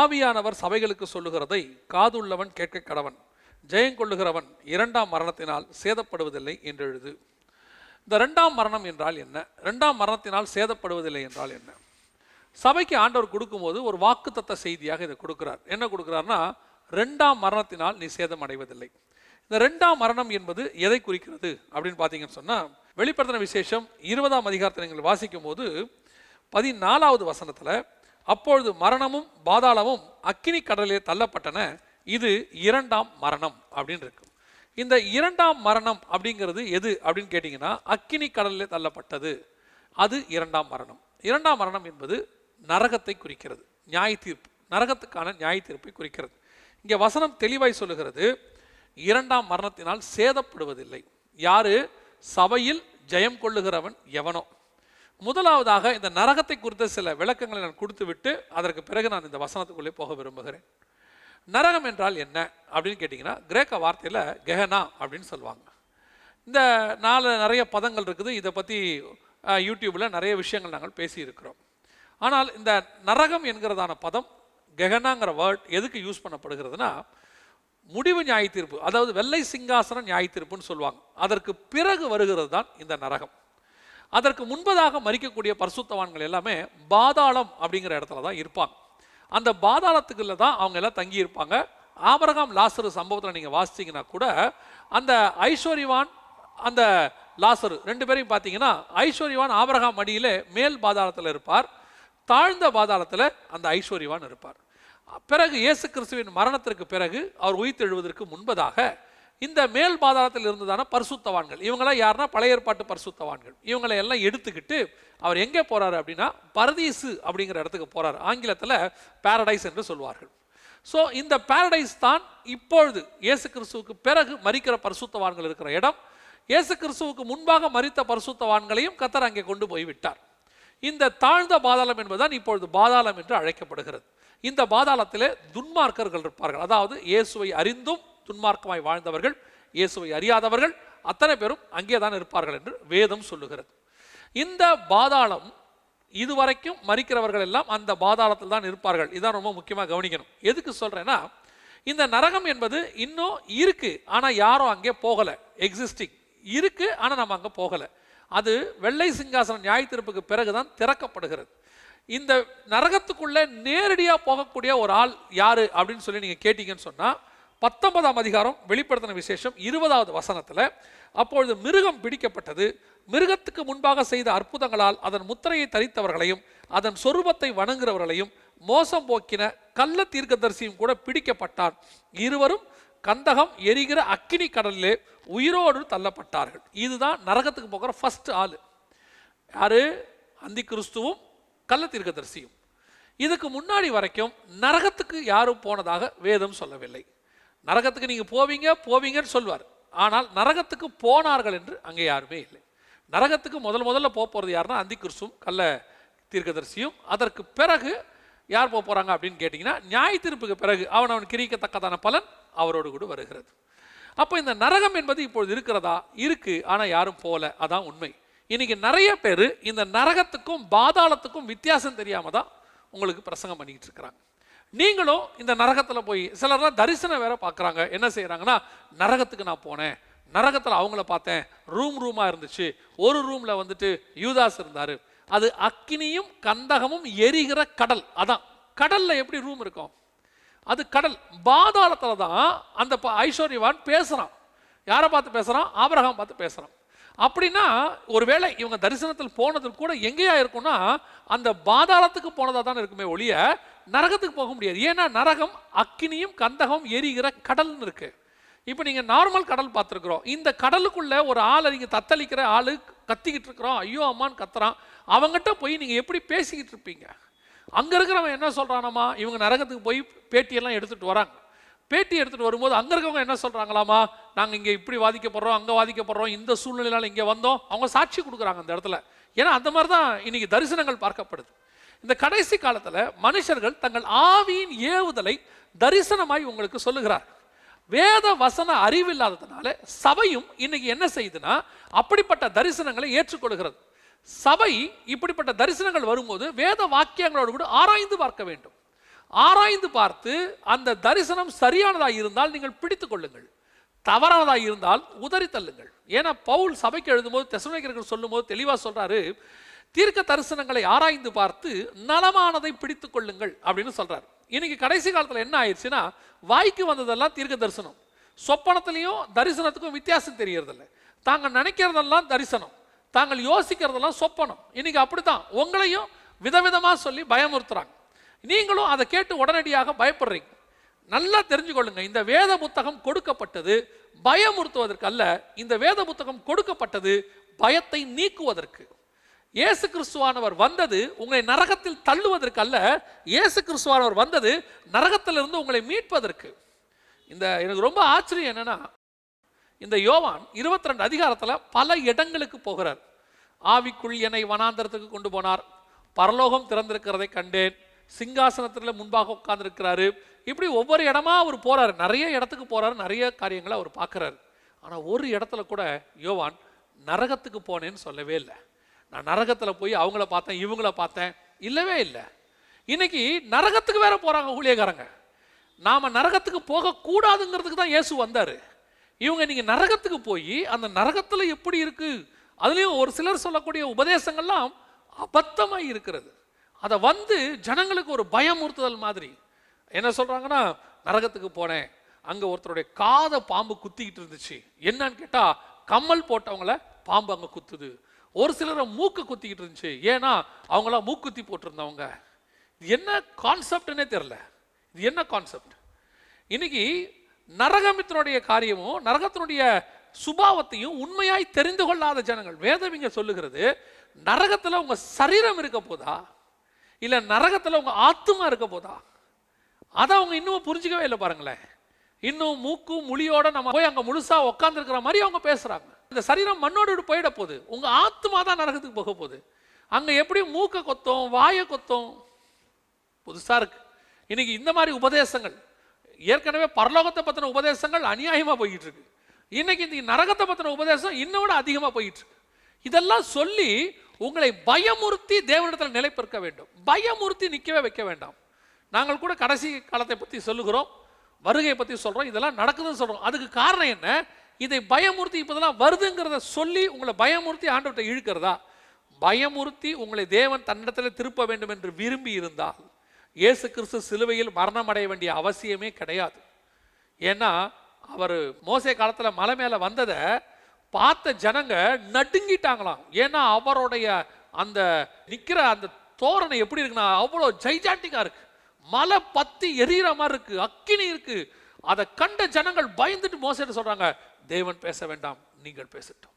ஆவியானவர் சபைகளுக்கு சொல்லுகிறதை காதுள்ளவன் கேட்க கடவன் ஜெயங்கொள்ளுகிறவன் இரண்டாம் மரணத்தினால் சேதப்படுவதில்லை என்று எழுது. இந்த ரெண்டாம் மரணம் என்றால் என்ன? ரெண்டாம் மரணத்தினால் சேதப்படுவதில்லை என்றால் என்ன? சபைக்கு ஆண்டவர் கொடுக்கும்போது ஒரு வாக்குத்தத்த செய்தியாக இதை கொடுக்கிறார். என்ன கொடுக்குறாருன்னா ரெண்டாம் மரணத்தினால் நீ சேதம் அடைவதில்லை இந்த ரெண்டாம் மரணம் என்பது எதை குறிக்கிறது அப்படின்னு பார்த்தீங்கன்னு சொன்னால் வெளிப்படுத்தின விசேஷம் இருபதாம் அதிகாரத்தை நீங்கள் வாசிக்கும் போது பதினாலாவது வசனத்தில் அப்பொழுது மரணமும் பாதாளமும் அக்கினி கடலிலே தள்ளப்பட்டன. இது இரண்டாம் மரணம் அப்படின்னு இருக்கு. இந்த இரண்டாம் மரணம் அப்படிங்கிறது எது அப்படின்னு கேட்டிங்கன்னா அக்கினி கடலிலே தள்ளப்பட்டது. அது இரண்டாம் மரணம். இரண்டாம் மரணம் என்பது நரகத்தை குறிக்கிறது. நியாய தீர்ப்பு. நரகத்துக்கான நியாய தீர்ப்பை குறிக்கிறது. இங்கே வசனம் தெளிவாய் சொல்லுகிறது இரண்டாம் மரணத்தினால் சேதப்படுவதில்லை. யாரு? சபையில் ஜெயம் கொள்ளுகிறவன் எவனோ. முதலாவதாக இந்த நரகத்தை குறித்த சில விளக்கங்களை நான் கொடுத்து விட்டு அதற்கு பிறகு நான் இந்த வசனத்துக்குள்ளே போக விரும்புகிறேன். நரகம் என்றால் என்ன அப்படின்னு கேட்டிங்கன்னா கிரேக்க வார்த்தையில் கெஹனா அப்படின்னு சொல்லுவாங்க. இந்த நாலு நிறைய பதங்கள் இருக்குது. இதை பற்றி யூடியூப்பில் நிறைய விஷயங்கள் நாங்கள் பேசியிருக்கிறோம். ஆனால் இந்த நரகம் என்கிறதான பதம் கெகனாங்கிற வேர்ட் எதுக்கு யூஸ் பண்ணப்படுகிறதுனா முடிவு நியாய தீர்ப்பு அதாவது வெள்ளை சிங்காசன நியாய தீர்ப்புன்னு சொல்லுவாங்க. அதற்கு பிறகு வருகிறது தான் இந்த நரகம். அதற்கு முன்பதாக மறிக்கக்கூடிய பரிசுத்தவான்கள் எல்லாமே பாதாளம் அப்படிங்கிற இடத்துல தான் இருப்பாங்க. அந்த பாதாளத்துக்குள்ள தான் அவங்க எல்லாம் தங்கி இருப்பாங்க ஆபரகாம் லாசரு சம்பவத்தில் நீங்கள் வாசிச்சீங்கன்னா கூட அந்த ஐஸ்வர்யவான் அந்த லாசரு ரெண்டு பேரையும் பார்த்தீங்கன்னா ஐஸ்வர்யவான் ஆபரகாம் அடியில் மேல் பாதாளத்தில் இருப்பார். தாழ்ந்த பாதாளத்தில் அந்த ஐஸ்வர்யவான் இருப்பார். பிறகு இயேசு கிறிஸ்துவின் மரணத்திற்கு பிறகு அவர் உயிர்த்தெழுவதற்கு முன்பதாக இந்த மேல் பாதாளத்தில் இருந்ததான பரிசுத்தவான்கள். இவங்களாம் யாருன்னா பழைய ஏற்பாட்டு பரிசுத்தவான்கள். இவங்களை எல்லாம் எடுத்துக்கிட்டு அவர் எங்கே போகிறாரு அப்படின்னா பரதீசு அப்படிங்கிற இடத்துக்கு போகிறார் ஆங்கிலத்தில் பேரடைஸ் என்று சொல்வார்கள். ஸோ இந்த பேரடைஸ் தான் இப்பொழுது இயேசு கிறிஸ்துவுக்கு பிறகு மறிக்கிற பரிசுத்தவான்கள் இருக்கிற இடம். இயேசு கிறிஸ்துவுக்கு முன்பாக மறித்த பரிசுத்தவான்களையும் கத்தர் அங்கே கொண்டு போய் விட்டார். இந்த தாழ்ந்த பாதாளம் என்பதுதான் இப்பொழுது பாதாளம் என்று அழைக்கப்படுகிறது. இந்த பாதாளத்திலே துன்மார்க்கர்கள் இருப்பார்கள். அதாவது இயேசுவை அறிந்தும் துன்மார்க்கமாய் வாழ்ந்தவர்கள் இயேசுவை அறியாதவர்கள் அத்தனை பேரும் அங்கே தான் இருப்பார்கள் என்று வேதம் சொல்லுகிறது. இந்த பாதாளம் இதுவரைக்கும் மறிக்கிறவர்கள் எல்லாம் அந்த பாதாளத்தில் தான் இருப்பார்கள். இதான் ரொம்ப முக்கியமாக கவனிக்கணும். எதுக்கு சொல்றேன்னா இந்த நரகம் என்பது இன்னும் இருக்கு ஆனால் யாரும் அங்கே போகலை. எக்ஸிஸ்டிங் இருக்கு ஆனால் நம்ம அங்கே போகலை. அது வெள்ளை சிங்காசனம் நியாயத்திருப்புக்கு பிறகு தான் திறக்கப்படுகிறது. இந்த நரகத்துக்குள்ளே நேரடியாக போகக்கூடிய ஒரு ஆள் யார் அப்படின்னு சொல்லி நீங்கள் கேட்டீங்கன்னு சொன்னா பத்தொன்பதாம் அதிகாரம் வெளிப்படுத்தின விசேஷம் இருபதாவது வசனத்தில் அப்பொழுது மிருகம் பிடிக்கப்பட்டது. மிருகத்துக்கு முன்பாக செய்த அற்புதங்களால் அதன் முத்திரையை தரித்தவர்களையும் அதன் சொரூபத்தை வணங்குறவர்களையும் மோசம் போக்கின கள்ள தீர்க்கதரிசியும் கூட பிடிக்கப்பட்டான். இருவரும் கந்தகம் எரிகிற அக்கினி கடலிலே உயிரோடு தள்ளப்பட்டார்கள். இதுதான் நரகத்துக்கு போகிற ஃபர்ஸ்ட் ஆள். யாரு? அந்தி கிறிஸ்துவும் கள்ள தீர்க்கதரிசியும். இதுக்கு முன்னாடி வரைக்கும் நரகத்துக்கு யாரும் போனதாக வேதம் சொல்லவில்லை. நரகத்துக்கு நீங்கள் போவீங்க போவீங்கன்னு சொல்வார். ஆனால் நரகத்துக்கு போனார்கள் என்று அங்கே யாருமே இல்லை. நரகத்துக்கு முதல் முதல்ல போக போகிறது யாருன்னா அந்தி கல்ல தீர்க்கதரிசியும். அதற்கு பிறகு யார் போக போகிறாங்க அப்படின்னு கேட்டிங்கன்னா நியாய தீர்ப்புக்கு பிறகு அவன் அவன் கிரிக்கத்தக்கதான பலன் அவரோடு கூட வருகிறது. அப்போ இந்த நரகம் என்பது இப்பொழுது இருக்கிறதா? இருக்கு ஆனால் யாரும் போகல அதான் உண்மை. இன்னைக்கு நிறைய பேர் இந்த நரகத்துக்கும் பாதாளத்துக்கும் வித்தியாசம் தெரியாமல் தான் உங்களுக்கு பிரசங்கம் பண்ணிக்கிட்டு இருக்கிறாங்க. நீங்களும் இந்த நரகத்தில் போய் சிலர்லாம் தரிசனம் வேற பார்க்குறாங்க என்ன செய்கிறாங்கன்னா நரகத்துக்கு நான் போனேன். நரகத்தில் அவங்கள பார்த்தேன். ரூம் ரூமாக இருந்துச்சு. ஒரு ரூமில் வந்துட்டு யூதாஸ் இருந்தார். அது அக்கினியும் கந்தகமும் எரிகிற கடல். அதான். கடல்ல எப்படி ரூம் இருக்கும்? அது கடல். பாதாளத்துல தான் அந்த ப- ஐஸ்வர்யவான் பேசுகிறான் யாரை பார்த்து பேசுகிறான் ஆபரகம் பார்த்து பேசுகிறான் அப்படின்னா ஒருவேளை இவங்க தரிசனத்தில் போனது கூட எங்கேயா இருக்கும்னா அந்த பாதாளத்துக்கு போனதாக தான் இருக்குமே ஒழிய நரகத்துக்கு போக முடியாது. ஏன்னா நரகம் அக்கினியும் கந்தகம் எரிகிற கடல்னு இருக்கு. இப்போ நீங்கள் நார்மல் கடல் பார்த்துருக்குறோம். இந்த கடலுக்குள்ளே ஒரு ஆளை நீங்கள் தத்தளிக்கிற ஆள் கத்திக்கிட்டு இருக்கிறோம் ஐயோ அம்மான்னு கத்துறான். அவங்ககிட்ட போய் நீங்கள் எப்படி பேசிக்கிட்டு இருப்பீங்க? அங்கே இருக்கிறவன் என்ன சொல்றானாமா? இவங்க நரகத்துக்கு போய் பேட்டியெல்லாம் எடுத்துகிட்டு வராங்க. பேட்டி எடுத்துகிட்டு வரும்போது அங்கே இருக்கவங்க என்ன சொல்கிறாங்களாமா நாங்கள் இங்கே இப்படி வாதிக்கப்படுறோம் அங்கே வாதிக்கப்படுறோம் இந்த சூழ்நிலையால் இங்கே வந்தோம். அவங்க சாட்சி கொடுக்குறாங்க அந்த இடத்துல. ஏன்னா அந்த மாதிரி தான் இன்றைக்கி தரிசனங்கள் பார்க்கப்படுது. இந்த கடைசி காலத்தில் மனுஷர்கள் தங்கள் ஆவியின் ஏவுதலை தரிசனமாய் உங்களுக்கு சொல்லுகிறார். வேத வசன அறிவில்லாததுனால சபையும் இன்னைக்கு என்ன செய்யுதுன்னா அப்படிப்பட்ட தரிசனங்களை ஏற்றுக்கொள்கிறது. சபை இப்படிப்பட்ட தரிசனங்கள் வரும்போது வேத வாக்கியங்களோடு கூட ஆராய்ந்து பார்க்க வேண்டும். ஆராய்ந்து பார்த்து அந்த தரிசனம் சரியானதாக இருந்தால் நீங்கள் பிடித்து கொள்ளுங்கள். தவறானதாக இருந்தால் உதறி தள்ளுங்கள். ஏன்னா பவுல் சபைக்கு எழுதும்போது தெசலோனிக்கர்கள் சொல்லும்போது தெளிவாக சொல்கிறாரு தீர்க்க தரிசனங்களை ஆராய்ந்து பார்த்து நலமானதை பிடித்து கொள்ளுங்கள் அப்படின்னு சொல்றாரு. இன்னைக்கு கடைசி காலத்தில் என்ன ஆயிடுச்சுன்னா வாய்க்கு வந்ததெல்லாம் தீர்க்க தரிசனம் சொப்பனத்திலையும் தரிசனத்துக்கும் வித்தியாசம் தெரியறதில்ல. தாங்கள் நினைக்கிறதெல்லாம் தரிசனம். தாங்கள் யோசிக்கிறதெல்லாம் சொப்பனம். இன்னைக்கு அப்படித்தான். உங்களையும் விதவிதமாக சொல்லி பயமுறுத்துறாங்க. நீங்களும் அதை கேட்டு உடனடியாக பயப்படுறீங்க. நல்லா தெரிஞ்சுக்கொள்ளுங்க. இந்த வேத புத்தகம் கொடுக்கப்பட்டது பயமுறுத்துவதற்கு அல்ல இந்த வேத புத்தகம் கொடுக்கப்பட்டது பயத்தை நீக்குவதற்கு. இயேசு கிறிஸ்துவானவர் வந்தது உங்களை நரகத்தில் தள்ளுவதற்கு அல்ல இயேசு கிறிஸ்துவானவர் வந்தது நரகத்திலிருந்து உங்களை மீட்பதற்கு. இந்த எனக்கு ரொம்ப ஆச்சரியம் என்னன்னா இந்த யோவான் 22 ரெண்டு அதிகாரத்தில் பல இடங்களுக்கு போகிறார். ஆவிக்குள் என்னை வனாந்தரத்துக்கு கொண்டு போனார். பரலோகம் திறந்திருக்கிறதை கண்டேன். சிங்காசனத்தில் முன்பாக உட்கார்ந்துருக்கிறாரு. இப்படி ஒவ்வொரு இடமா அவர் போறாரு. நிறைய இடத்துக்கு போறாரு. நிறைய காரியங்களை அவர் பார்க்கறாரு. ஆனால் ஒரு இடத்துல கூட யோவான் நரகத்துக்கு போனேன்னு சொல்லவே இல்லை. நான் நரகத்தில் போய் அவங்கள பார்த்தேன் இவங்கள பார்த்தேன். இல்லவே இல்லை. இன்னைக்கு நரகத்துக்கு வேற போகிறாங்க ஊழியக்காரங்க. நாம் நரகத்துக்கு போகக்கூடாதுங்கிறதுக்கு தான் இயேசு வந்தார். இவங்க நீங்கள் நரகத்துக்கு போய் அந்த நரகத்தில் எப்படி இருக்குது அதுலேயும் ஒரு சிலர் சொல்லக்கூடிய உபதேசங்கள்லாம் அபத்தமாக இருக்கிறது. அதை வந்து ஜனங்களுக்கு ஒரு பயமுறுத்துதல் மாதிரி. என்ன சொல்கிறாங்கன்னா நரகத்துக்கு போனேன். அங்கே ஒருத்தருடைய காதை பாம்பு குத்திக்கிட்டு இருந்துச்சு. என்னன்னு கேட்டால் கம்மல் போட்டவங்கள பாம்பு அங்கே குத்துது. ஒரு சிலரை மூக்கு குத்திக்கிட்டு இருந்துச்சு. ஏன்னா அவங்களாம் மூக்குத்தி போட்டிருந்தவங்க. இது என்ன கான்செப்ட்னே தெரில இது என்ன கான்செப்ட் இன்னைக்கு நரகமித்தினுடைய காரியமும் நரகத்தினுடைய சுபாவத்தையும் உண்மையாய் தெரிந்து கொள்ளாத ஜனங்கள் வேதம் இங்கே சொல்லுகிறது நரகத்தில் உங்கள் சரீரம் இருக்க போதா? இல்லை நரகத்தில் உங்கள் ஆத்துமா இருக்க போதா? அதை அவங்க இன்னும் புரிஞ்சுக்கவே இல்லை பாருங்களேன். இன்னும் மூக்கு முழியோட நம்ம போய் அங்கே முழுசாக உட்காந்துருக்கிற மாதிரி அவங்க பேசுகிறாங்க இந்த சரீரம் மண்ணோடு போயிட போகுது. உங்க ஆத்துமா தான் நரகத்துக்கு போக போகுது. அங்க எப்படி மூக்க கொத்தம் வாயை கொத்தம்? புதுசா இருக்கு. இன்னைக்கு இந்த மாதிரி உபதேசங்கள் ஏற்கனவே பரலோகத்தை பத்தின உபதேசங்கள் அநியாயமா போயிட்டு இருக்கு. இன்னைக்கு இந்த நரகத்தை பத்தின உபதேசம் இன்னும் விட அதிகமா போயிட்டு இருக்கு. இதெல்லாம் சொல்லி உங்களை பயமுறுத்தி தேவனிடத்தில் நிலைப்பிருக்க வேண்டும். பயமுறுத்தி நிற்கவே வைக்க வேண்டாம். நாங்கள் கூட கடைசி காலத்தை பற்றி சொல்லுகிறோம் வருகையை பற்றி சொல்கிறோம் இதெல்லாம் நடக்குதுன்னு சொல்கிறோம் அதுக்கு காரணம் என்ன? இதை பயமுறுத்தி இப்போதெல்லாம் வருதுங்கிறத சொல்லி உங்களை பயமுறுத்தி ஆண்டவர்கிட்ட இழுக்கிறதா? பயமுறுத்தி உங்களை தேவன் தன்னிடத்தில் திருப்ப வேண்டும் என்று விரும்பி இருந்தால் இயேசு கிறிஸ்து சிலுவையில் மரணம் அடைய வேண்டிய அவசியமே கிடையாது. ஏன்னா அவர் மோசை காலத்தில் மலை மேலே வந்ததை பார்த்த ஜனங்க நடுங்கிட்டாங்களாம். ஏன்னா அவருடைய அந்த நிற்கிற அந்த தோரணை எப்படி இருக்குன்னா அவ்வளோ ஜைஜாண்டிக்காக இருக்கு. மலை பத்தி எரியிற மாதிரி இருக்கு அக்கினி இருக்கு. அதை கண்ட ஜனங்கள் பயந்துட்டு மோசிட்டு சொல்றாங்க தேவன் பேச வேண்டாம் நீங்கள் பேசட்டும்.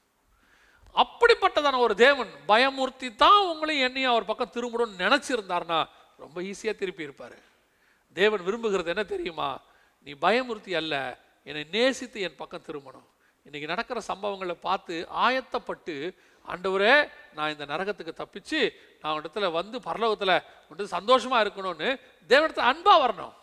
அப்படிப்பட்டதான ஒரு தேவன் பயமூர்த்தி தான் உங்களையும் என்னையும் அவர் பக்கம் திரும்பணும்னு நினைச்சிருந்தாருன்னா ரொம்ப ஈஸியாக திருப்பி இருப்பார். தேவன் விரும்புகிறது என்ன தெரியுமா? நீ பயமுறுத்தி அல்ல என்னை நேசித்து என் பக்கம் திரும்பணும். இன்றைக்கி நடக்கிற சம்பவங்களை பார்த்து ஆயத்தப்பட்டு ஆண்டவரே நான் இந்த நரகத்துக்கு தப்பிச்சு நான் இடத்துல வந்து பரலோகத்தில் வந்து சந்தோஷமாக இருக்கணும்னு தேவனத்தை அன்பாக வரணும்.